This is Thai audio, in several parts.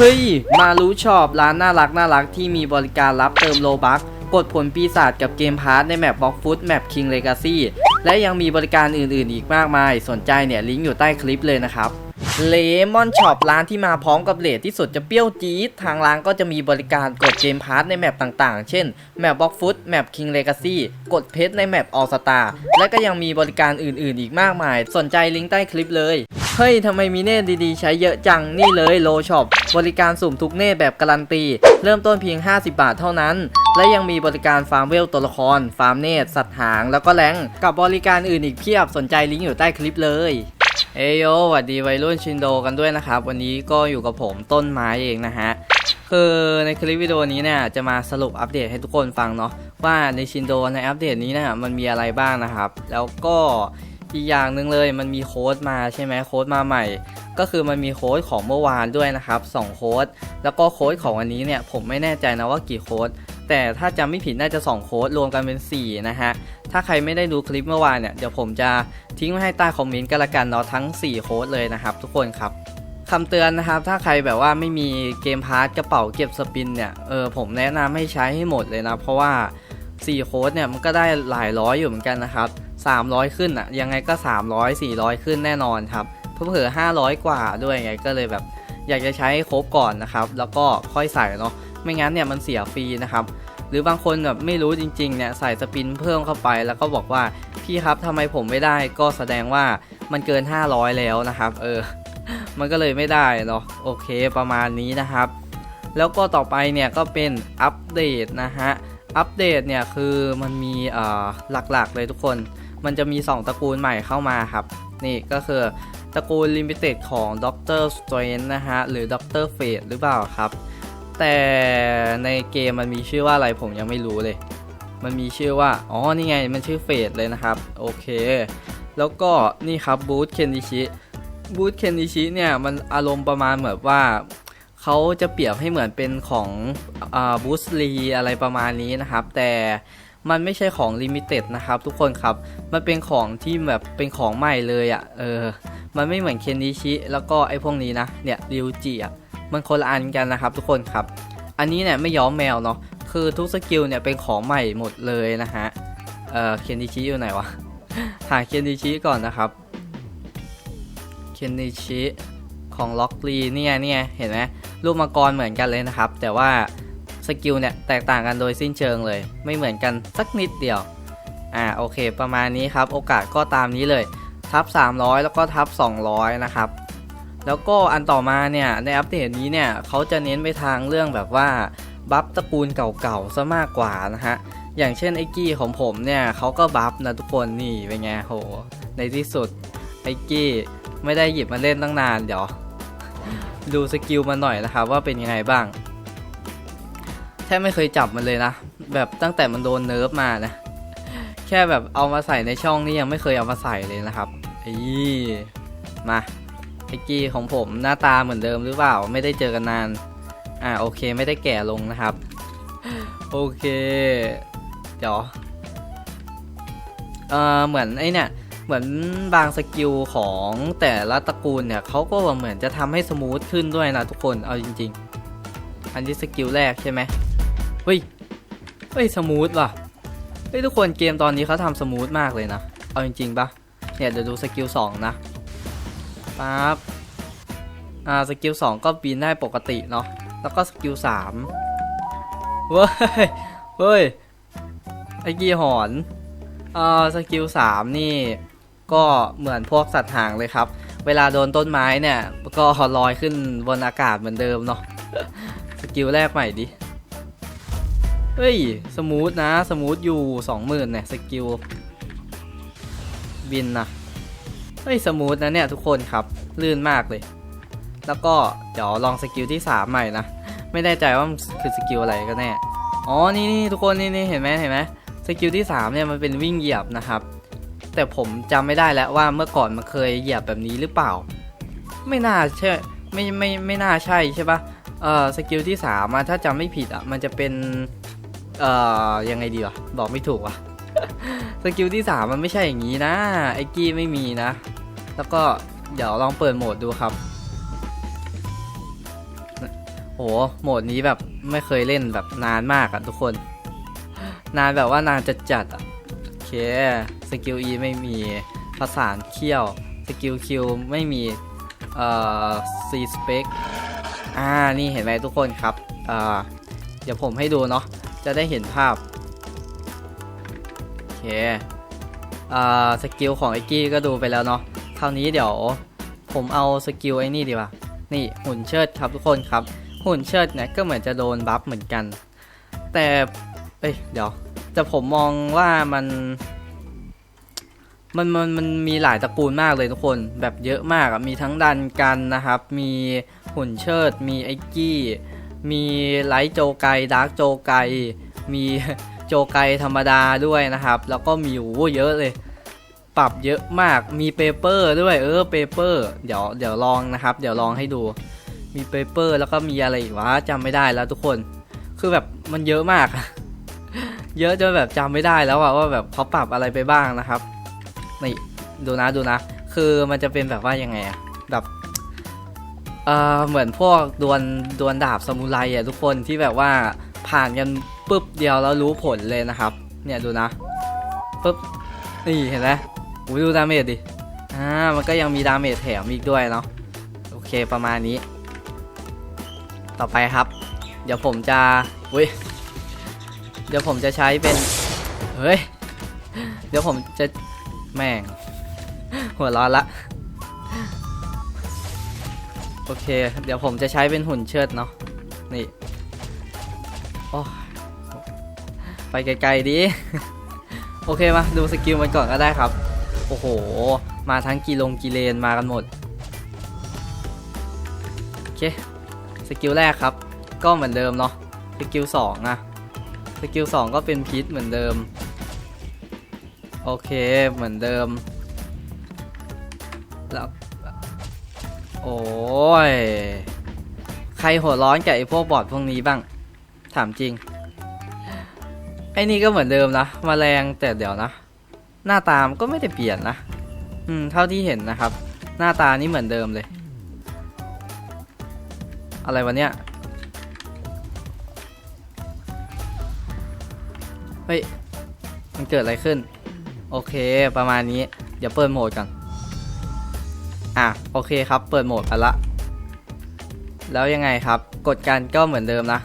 เฮ้ย มารู้ชอบร้านน่ารักน่ารักที่มีบริการรับเติมโลบักกดผลปีศาจกับเกมพาร์ทในแมปบล็อกฟุตแมปคิงเลกาซี่และยังมีบริการอื่นๆ อีกมากมาย สนใจเนี่ยลิงก์อยู่ใต้คลิปเลยนะครับ เลมอนช็อปร้านที่มาพร้อมกับเลทที่สุดจะเปรี้ยวจี๊ดทางร้านก็จะมีบริการกดเกมพาร์ทในแมปต่างๆ เช่นแมปบล็อกฟุตแมปคิงเลกาซี่กดเพชรในแมปออสตาและก็ยังมีบริการอื่นๆ อีกมากมาย สนใจลิงก์ใต้คลิปเลย เฮ้ยทำไมมีเนตดีๆ ใช้เยอะจังนี่เลยโลช็อปบริการสุ่มทุกเนตแบบการันตี เริ่มต้นเพียง 50 บาทเท่านั้น และยังมีบริการฟาร์มเวลตัวละคร ฟาร์มเนตสัตว์หางแล้วก็แรงกับบริการอื่นอีกเพียบสนใจลิงก์อยู่ใต้คลิปเลย เอยโยสวัสดีวัยรุ่นชินโดกันด้วยนะครับ วันนี้ก็อยู่กับผมต้นไม้เองนะฮะ คือในคลิปวิดีโอนี้เนี่ยจะมาสรุปอัปเดตให้ทุกคนฟังเนาะว่าในชินโดในอัปเดตนี้เนี่ยมันมีอะไรบ้างนะครับ แล้วก็อีกอย่างหนึ่งเลยมันมีโค้ดมาใช่ไหมโค้ดมาใหม่ ก็คือมันมีโค้ดของเมื่อวานด้วยนะครับ2โค้ดแล้วก็โค้ดของวันนี้เนี่ยผมไม่แน่ใจนะว่ากี่โค้ด แต่ถ้าจำไม่ผิดน่าจะ 2 โค้ดรวมกันเป็น 4 นะฮะ ถ้าใครไม่ได้ดูคลิปเมื่อวานเนี่ย เดี๋ยวผมจะทิ้งไว้ให้ใต้คอมเมนต์กันละกันเนาะทั้ง 4 โค้ดเลยนะครับ ทุกคนครับคำเตือนนะครับ ถ้าใครแบบว่าไม่มีเกมพาร์ทกระเป๋าเก็บสปินเนี่ย เออผมแนะนำให้ใช้ให้หมดเลยนะ เพราะว่า 4 โค้ดเนี่ยมันก็ได้หลายร้อยอยู่เหมือนกันนะครับ 300 ขึ้นอะยังไงก็ 300 400 ขึ้นแน่นอนครับเพิ่อ500 กว่าด้วยไงก็เลยแบบ อยากจะใช้ครบก่อนนะครับ แล้วก็ค่อยใส่เนาะ ไม่งั้นเนี่ยมันเสียฟรีนะครับ หรือบางคนแบบไม่รู้จริงๆเนี่ยใส่สปินเพิ่มเข้าไปแล้วก็บอกว่าพี่ครับทำไมผมไม่ได้ก็แสดงว่ามันเกิน 500 แล้วนะครับ เออ มันก็เลยไม่ได้เนาะโอเคประมาณนี้นะครับ แล้วก็ต่อไปเนี่ยก็เป็นอัปเดตนะฮะอัปเดตเนี่ยคือมันมีเอ่อหลักๆเลยทุกคน มันจะมี 2 ตระกูลใหม่เข้ามาครับ นี่ก็คือตระกูล Limited ของด็อกเตอร์สเตรนนะฮะ หรือด็อกเตอร์เฟดหรือเปล่าครับ แต่ในเกมมันมีชื่อว่าอะไรผมยังไม่รู้เลย มันมีชื่อว่า อ๋อ นี่ไง มันชื่อเฟดเลยนะครับ โอเค แล้วก็นี่ครับบูธเคนดิชิ บูธเคนดิชิเนี่ย มันอารมณ์ประมาณเหมือนว่าเขาจะเปรียบให้เหมือนเป็นของบูสลีอะไรประมาณนี้นะครับ แต่มันไม่ใช่ของลิมิเต็ดนะครับทุกคนครับ มันเป็นของที่แบบเป็นของใหม่เลยอะ่ะ เออ มันไม่เหมือนเคนดิชิ แล้วก็ไอ้พวกนี้นะ เนี่ยริวจิอะ มันคนละอันกันนะครับทุกคนครับ อันนี้เนี่ยไม่ย้อมแมวเนาะคือทุกสกิลเนี่ยเป็นของใหม่หมดเลยนะฮะเออเคนดิชิอยู่ไหนวะหาเคนดิชิก่อนนะครับเคนดิชิของล็อกลีเนี่ยเนี่ยเห็นไหมรูปมังกรเหมือนกันเลยนะครับ แต่ว่าสกิลเนี่ยแตกต่างกันโดยสิ้นเชิงเลย ไม่เหมือนกันสักนิดเดียวอ่าโอเค ประมาณนี้ครับ โอกาสก็ตามนี้เลย ทับ 300 แล้วก็ทับ 200 นะครับ แล้วก็อันต่อมาเนี่ยในอัปเดตนี้เนี่ยเขาจะเน้นไปทางเรื่องแบบว่าบัฟตระกูลเก่าๆซะมากกว่านะฮะอย่างเช่นไอ้กี้ของผมเนี่ยเขาก็บัฟนะทุกคนนี่เป็นไงโหในที่สุดไอ้กี้ไม่ได้หยิบมาเล่นตั้งนานเดี๋ยวดูสกิลมันหน่อยนะครับว่าเป็นยังไงบ้างแทบไม่เคยจับมันเลยนะ แบบตั้งแต่มันโดนเนิร์ฟมานะ แค่แบบเอามาใส่ในช่องนี้ยังไม่เคยเอามาใส่เลยนะครับอ้มา ไอ้กี้ของผมหน้าตาเหมือนเดิมหรือเปล่า ไม่ได้เจอกันนาน อ่าโอเคไม่ได้แก่ลงนะครับ โอเค เดี๋ยวเออเหมือนไอเนี่ยเหมือนบางสกิลของแต่ละตระกูลเนี่ยเขาก็เหมือนจะทำให้สมูทขึ้นด้วยนะทุกคนเอาจริง ๆ อันนี้สกิลแรกใช่ไหมเฮ้ยเฮ้ยสมูทว่ะเฮ้ยทุกคนเกมตอนนี้เขาทำสมูทมากเลยนะ เอาจริงๆปะเนี่ยเดี๋ยวดูสกิลสองนะ ปั๊บอ่าสกิลสองก็บินได้ปกติเนาะแล้วก็สกิลสามเว้ยเฮ้ยไอ้กี้หอนอ่อสกิล3นี่ก็เหมือนพวกสัตว์หางเลยครับ เวลาโดนต้นไม้เนี่ยก็ลอยขึ้นบนอากาศเหมือนเดิมเนาะสกิลแรกใหม่ดิเฮ้ย สมูทนะ สมูทอยู่20,000เนี่ย สกิล บินนะ ฮ้ยสมูทนะเนี่ยทุกคนครับ ลื่นมากเลย แล้วก็เดี๋ยวลองสกิลที่ 3 ใหม่นะ ไม่แน่ใจว่ามันคือสกิลอะไรก็แน่ อ๋อ นี่นี่ทุกคนนี่นี่เห็นไหมเห็นไหมสกิลที่ 3 เนี่ยมันเป็นวิ่งเหยียบนะครับ แต่ผมจำไม่ได้แล้วว่าเมื่อก่อนมันเคยเหยียบแบบนี้หรือเปล่า ไม่น่าใช่ไม่ไม่ไม่น่าใช่ใช่ปะเอ่อสกิลที่3อะถ้าจำไม่ผิดอะมันจะเป็นเอ่อยังไงดีวะบอกไม่ถูกว่ะสกิลที่3มันไม่ใช่อย่างนี้นะไอ้กี้ไม่มีนะ แล้วก็เดี๋ยวลองเปิดโหมดดูครับ โห โหมดนี้แบบไม่เคยเล่นแบบนานมากอะทุกคน นานแบบว่านานจะจัดอะโอเค สกิล E ไม่มีภาษานเขี้ยว สกิล Q ไม่มี เอ่อ C spec อ่า นี่เห็นไหมทุกคนครับ เอ่อ เดี๋ยวผมให้ดูเนาะ จะได้เห็นภาพ โอเคอ่าสกิลของไอ้กี้ก็ดูไปแล้วเนาะ คราวนี้เดี๋ยวผมเอาสกิลไอ้นี่ดีกว่า นี่หุ่นเชิดครับทุกคนครับ หุ่นเชิดเนี่ยก็เหมือนจะโดนบัฟเหมือนกัน แต่ เอ้ยเดี๋ยวแต่ผมมองว่ามัน มันมันมันมีหลายตระกูลมากเลยทุกคนแบบเยอะมากมีทั้งดันกันนะครับ มีหุ่นเชิด มีไอกี้ มีไลท์โจไกดาร์กโจไกมีโจไกธรรมดาด้วยนะครับ แล้วก็มีโอ้เยอะเลย ปรับเยอะมากมีเปเปอร์ด้วยเออเปเปอร์เดี๋ยวเดี๋ยวลองนะครับ เดี๋ยวลองให้ดูมีเปเปอร์แล้วก็มีอะไรอีกวะจำไม่ได้แล้วทุกคนคือแบบมันเยอะมาก เยอะจนแบบจำไม่ได้แล้วอะว่าแบบเขาปรับอะไรไปบ้างนะครับนี่ดูนะดูนะ คือมันจะเป็นแบบว่ายังไงอะแบบเออเหมือนพวกดวลดวลดาบซามูไรอะทุกคนที่แบบว่าผ่านกันปุ๊บเดียวแล้วรู้ผลเลยนะครับ เนี่ยดูนะปุ๊บนี่เห็นไหม อุ้ยดูดาเมจดิ อ่า มันก็ยังมีดาเมจแถมอีกด้วยเนาะ โอเคประมาณนี้ ต่อไปครับ เดี๋ยวผมจะอุ้ย เดี๋ยวผมจะใช้เป็น เฮ้ย เดี๋ยวผมจะแม่ง หัวร้อนละ โอเค เดี๋ยวผมจะใช้เป็นหุ่นเชิดเนาะ นี่ โอ้ยไปไกลๆดิโอเคมาดูสกิลมันก่อนก็ได้ครับ โอ้โห มาทั้งกีลงกีเลนมากันหมด โอเค สกิลแรกครับ ก็เหมือนเดิมเนาะ สกิลสองอะสกิลสองก็เป็นพิษเหมือนเดิม โอเค เหมือนเดิม แล้ว โอ้ย ใครหัวร้อนกับไอ้พวกบอดพวกนี้บ้าง ถามจริง ไอ้นี่ก็เหมือนเดิมนะมาแมลงแต่เดี๋ยวนะ หน้าตามก็ไม่ได้เปลี่ยนนะ อืม เท่าที่เห็นนะครับ หน้าตานี่เหมือนเดิมเลย อะไรวะเนี่ย เฮ้ย มันเกิดอะไรขึ้น โอเค ประมาณนี้ เดี๋ยวเปิดโหมดก่อนอะ โอเคครับ เปิดโหมดไปละ แล้วยังไงครับ กดการก็เหมือนเดิมนะ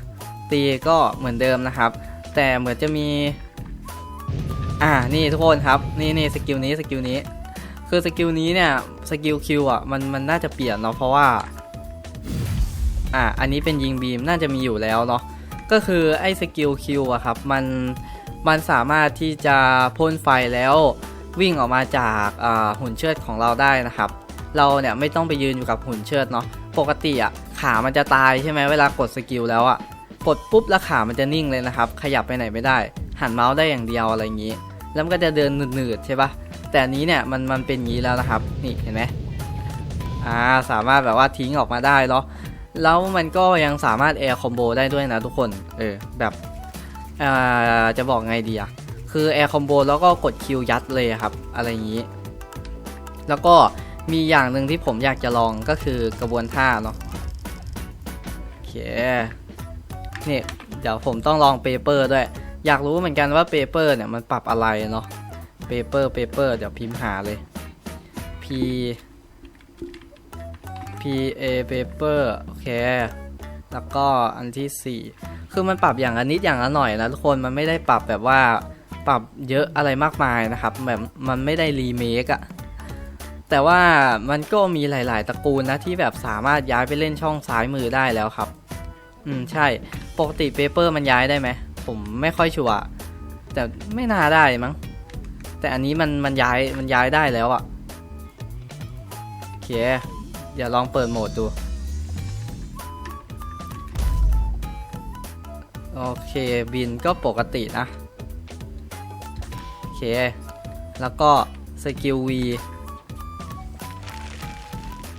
ตีก็เหมือนเดิมนะครับ แต่เหมือนจะมี อ่านี่ทุกคนครับนี่นี่สกิลนี้สกิลนี้ คือสกิลนี้เนี่ยสกิลคิวอะมันมันน่าจะเปลี่ยนเนาะเพราะว่าอ่าอันนี้เป็นยิงบีมน่าจะมีอยู่แล้วเนาะก็คือไอ้สกิลคิวอะครับมันมันสามารถที่จะพ่นไฟแล้ววิ่งออกมาจากหุ่นเชิดของเราได้นะครับ เราเนี่ยไม่ต้องไปยืนอยู่กับหุ่นเชิดเนาะปกติอะขามันจะตายใช่ไหมเวลากดสกิลแล้วอะกดปุ๊บแล้วขามันจะนิ่งเลยนะครับ ขยับไปไหนไม่ได้ หันเมาส์ได้อย่างเดียวอะไรอย่างนี้ แล้วมันก็จะเดินหนืดๆใช่ปะแต่อันนี้เนี่ยมันมันเป็นอย่างนี้แล้วนะครับ นี่เห็นไหมอ่าสามารถแบบว่าทิ้งออกมาได้เนาะแล้วมันก็ยังสามารถแอร์คอมโบได้ด้วยนะทุกคน เออแบบอ่าจะบอกไงดีอะคือแอร์คอมโบแล้วก็กดคิวยัดเลยครับ อะไรอย่างนี้ แล้วก็มีอย่างหนึ่งที่ผมอยากจะลองก็คือกระบวนท่าเนาะโอเคนี่เดี๋ยวผมต้องลองเปเปอร์ด้วย อยากรู้เหมือนกันว่าเปเปอร์เนี่ยมันปรับอะไรเนาะเปเปอร์เปเปอร์เดี๋ยวพิมพ์หาเลย P P A paper โอเค แล้วก็อันที่สี่คือมันปรับอย่างละนิดอย่างละหน่อยนะทุกคนมันไม่ได้ปรับแบบว่าปรับเยอะอะไรมากมายนะครับ แบบมันไม่ได้รีเมคอะแต่ว่ามันก็มีหลาย ๆ ตระกูลนะที่แบบสามารถย้ายไปเล่นช่องซ้ายมือได้แล้วครับ อืม ใช่ ปกติเปเปอร์มันย้ายได้ไหม ผมไม่ค่อยชัวร์แต่ไม่น่าได้มั้ง แต่อันนี้มันมันย้ายมันย้ายได้แล้วอะโอเคเดี๋ยวลองเปิดโหมดดู โอเคบินก็ปกตินะ โอเค แล้วก็สกิล V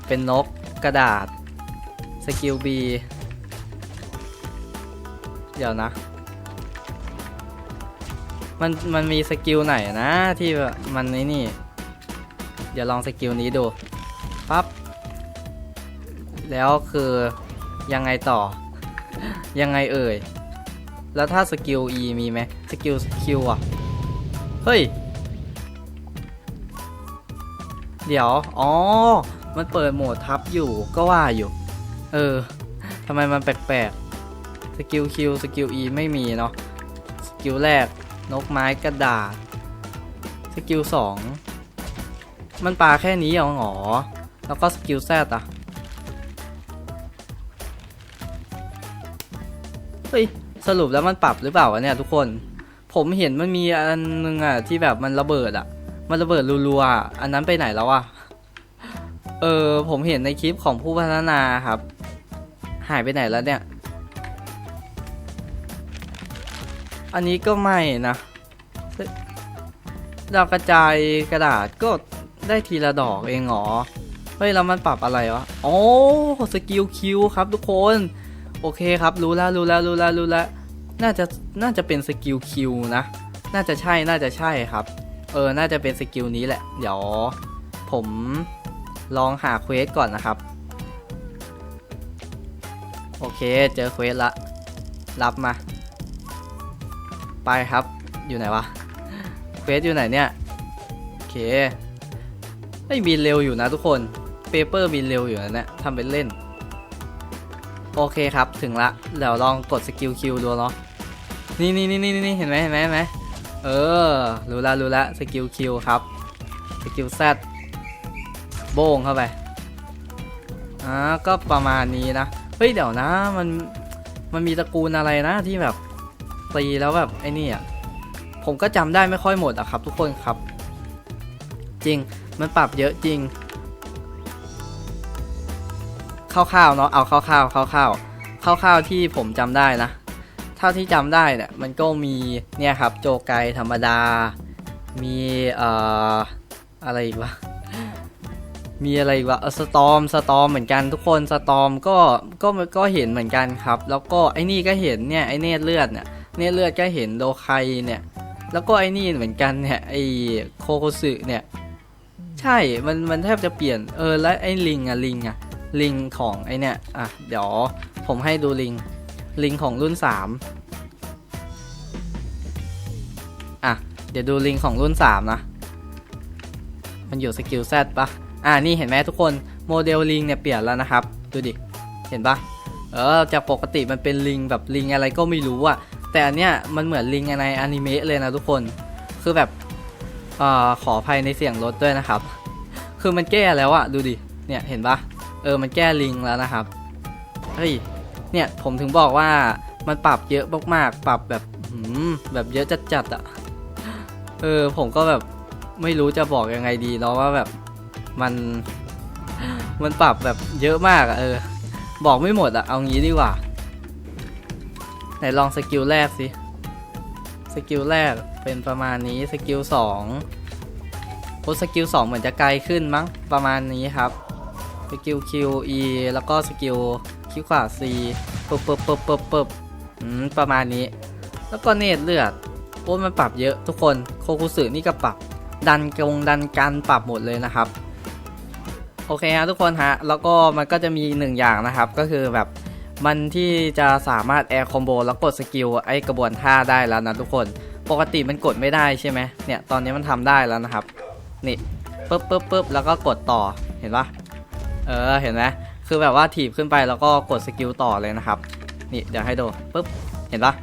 เป็นนกกระดาษ สกิล B เดี๋ยวนะ มันมันมีสกิลไหนนะที่แบบมันนี่นี่ เดี๋ยวลองสกิลนี้ดูปั๊บแล้วคือยังไงต่อ ยังไงเอ่ย แล้วถ้าสกิล E มีไหมสกิล Q อะ เฮ้ย เดี๋ยว อ๋อ มันเปิดโหมดทับอยู่ก็ว่าอยู่ เออทำไมมันแปลกๆสกิล Q สกิล E ไม่มีเนาะสกิลแรก นกไม้กระดาษ สกิล2มันปลาแค่นี้เหรอหรอ แล้วก็สกิล Z อะ เฮ้ย สรุปแล้วมันปรับหรือเปล่าวะเนี่ยทุกคน ผมเห็นมันมีอันนึงอะที่แบบมันระเบิดอะ มันระเบิดรัวๆอะอันนั้นไปไหนแล้วอะ เออ ผมเห็นในคลิปของผู้พัฒนาครับ หายไปไหนแล้วเนี่ย อันนี้ก็ไม่นะดาวกระจายกระดาษก็ได้ทีละดอกเองเหรอ เฮ้ย แล้วมันปรับอะไรวะ โอ้สกิลคิวครับทุกคน โอเคครับ รู้แล้วรู้แล้วรู้แล้วรู้แล้ว น่าจะ น่าจะเป็นสกิลคิวนะ น่าจะใช่ น่าจะใช่ครับ เออ น่าจะเป็นสกิลนี้แหละ เดี๋ยว ผมลองหาเควสก่อนนะครับ โอเค เจอเควสละ รับมา ไปครับ อยู่ไหนวะเควสอยู่ไหนเนี่ย โอเคไอ้ยบินเร็วอยู่นะทุกคนเปเปอร์บินเร็วอยู่นะเนี่ยทำเป็นเล่น โอเคครับถึงละ เดี๋ยวลองกดสกิลคิวดูเนาะนี่นี่นี่นี่นี่เห็นไหมเห็นไหมเห็นไหมเออ รู้ละรู้ละสกิลคิวครับสกิลแซดโบงเข้าไปอ่าก็ประมาณนี้นะ เฮ้ยเดี๋ยวนะมันมันมีตระกูลอะไรนะที่แบบ ตีแล้วแบบไอ้นี่อะผมก็จำได้ไม่ค่อยหมดอะครับ ทุกคนครับ จริงมันปรับเยอะจริงคร่าวๆเนาะเอาคร่าวๆคร่าวๆคร่าวๆที่ผมจำได้นะเท่าที่จำได้เนี่ยมันก็มีเนี่ยครับ โจไกธรรมดา มีเอ่ออะไรอีกวะมีอะไรอีกวะสตอมสตอมเหมือนกันทุกคนสตอมก็ก็ก็เห็นเหมือนกันครับ แล้วก็ไอ้นี่ก็เห็นเนี่ยไอ้เนตรเลือดเนี่ย เนตรเลือดก็เห็นโดไคเนี่ย แล้วก็ไอ้นี่เหมือนกันเนี่ยไอ้โคโคสึเนี่ย ใช่ มันมันแทบจะเปลี่ยนเออแล้วไอ้ลิงอะลิงอะลิงของไอเนี่ยอะเดี๋ยวผมให้ดูลิงลิงของรุ่น 3 อะ เดี๋ยวดูลิงของรุ่น 3 นะ มันอยู่สกิลแซดปะอ่านี่เห็นไหมทุกคนโมเดลลิงเนี่ยเปลี่ยนแล้วนะครับ ดูดิ เห็นปะเออจากปกติมันเป็นลิงแบบลิงอะไรก็ไม่รู้อะ แต่อันเนี้ยมันเหมือนลิงในอนิเมะเลยนะทุกคน คือแบบอขออภัยในเสียงรถด้วยนะครับ คือมันแก้แล้วอะดูดิ เนี่ยเห็นปะเออมันแก้ลิงแล้วนะครับ เฮ้ย เนี่ยผมถึงบอกว่ามันปรับเยอะมากๆ ปรับแบบหืมแบบเยอะจัดๆอะ่ะเออผมก็แบบไม่รู้จะบอกยังไงดีเนาะว่าแบบมันมันปรับแบบเยอะมากอะเออ บอกไม่หมดอะเอางี้ดีกว่า นลองสกิลแรกสิ สกิลแรกเป็นประมาณนี้ สกิลสองโอสกิลสองเหมือนจะไกลขึ้นมั้ง ประมาณนี้ครับ สกิล Q E แล้วก็สกิลคิวขวา C ปึ๊บปึ๊บปึ๊บปึ๊บปึ๊บอืมประมาณนี้ แล้วก็เนตเลือดโอ้มันปรับเยอะทุกคน โคคุสึนี่ก็ปรับ ดันกงดันกันปรับหมดเลยนะครับ โอเคฮะทุกคนฮะ แล้วก็มันก็จะมีหนึ่งอย่างนะครับ ก็คือแบบ มันที่จะสามารถแอร์คอมโบแล้วกดสกิลไอกระบวนท่าได้แล้วนะทุกคน ปกติมันกดไม่ได้ใช่ไหมเนี่ยตอนนี้มันทำได้แล้วนะครับ นี่ปึ๊บปึ๊บปึ๊บแล้วก็กดต่อเห็นปะเออเห็นไหมคือแบบว่าถีบขึ้นไปแล้วก็กดสกิลต่อเลยนะครับ นี่เดี๋ยวให้ดูปุ๊บเห็นปะ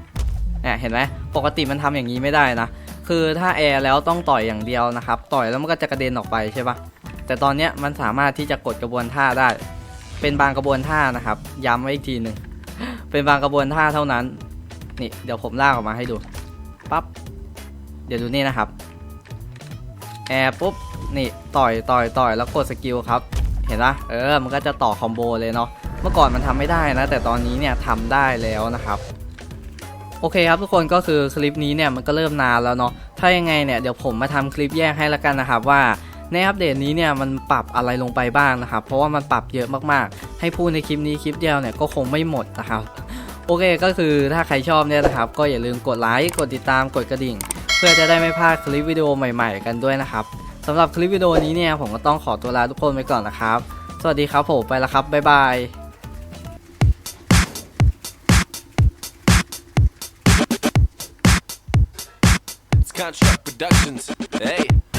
เนี่ยเห็นไหมปกติมันทำอย่างนี้ไม่ได้นะ คือถ้าแอร์แล้วต้องต่อยอย่างเดียวนะครับ ต่อยแล้วมันก็จะกระเด็นออกไปใช่ปะแต่ตอนเนี้ยมันสามารถที่จะกดกระบวนท่าได้ เป็นบางกระบวนท่านะครับ ย้ำไว้อีกทีหนึ่ง เป็นบางกระบวนท่าเท่านั้น นี่เดี๋ยวผมลากออกมาให้ดู ปั๊บ เดี๋ยวดูนี่นะครับ แอร์ปุ๊บ นี่ต่อยต่อยต่อยแล้วกดสกิลครับ เห็นปะเออ มันก็จะต่อคอมโบเลยเนาะ เมื่อก่อนมันทำไม่ได้นะ แต่ตอนนี้เนี่ยทำได้แล้วนะครับโอเคครับทุกคนก็คือคลิปนี้เนี่ยมันก็เริ่มนานแล้วเนาะถ้ายังไงเนี่ยเดี๋ยวผมมาทำคลิปแยกให้ละกันนะครับว่า ในอัปเดตนี้เนี่ยมันปรับอะไรลงไปบ้างนะครับ เพราะว่ามันปรับเยอะมากๆ ให้พูดในคลิปนี้คลิปเดียวเนี่ยก็คงไม่หมดนะครับโอเคก็คือถ้าใครชอบเนี่ยนะครับ ก็อย่าลืมกดไลค์กดติดตามกดกระดิ่ง เพื่อจะได้ไม่พลาดคลิปวิดีโอใหม่ ๆ กันด้วยนะครับสำหรับคลิปวิดีโอนี้เนี่ยผมก็ต้องขอตัวลาทุกคนไปก่อนนะครับ สวัสดีครับผมไปแล้วครับบ๊ายบาย Construct Productions. Hey.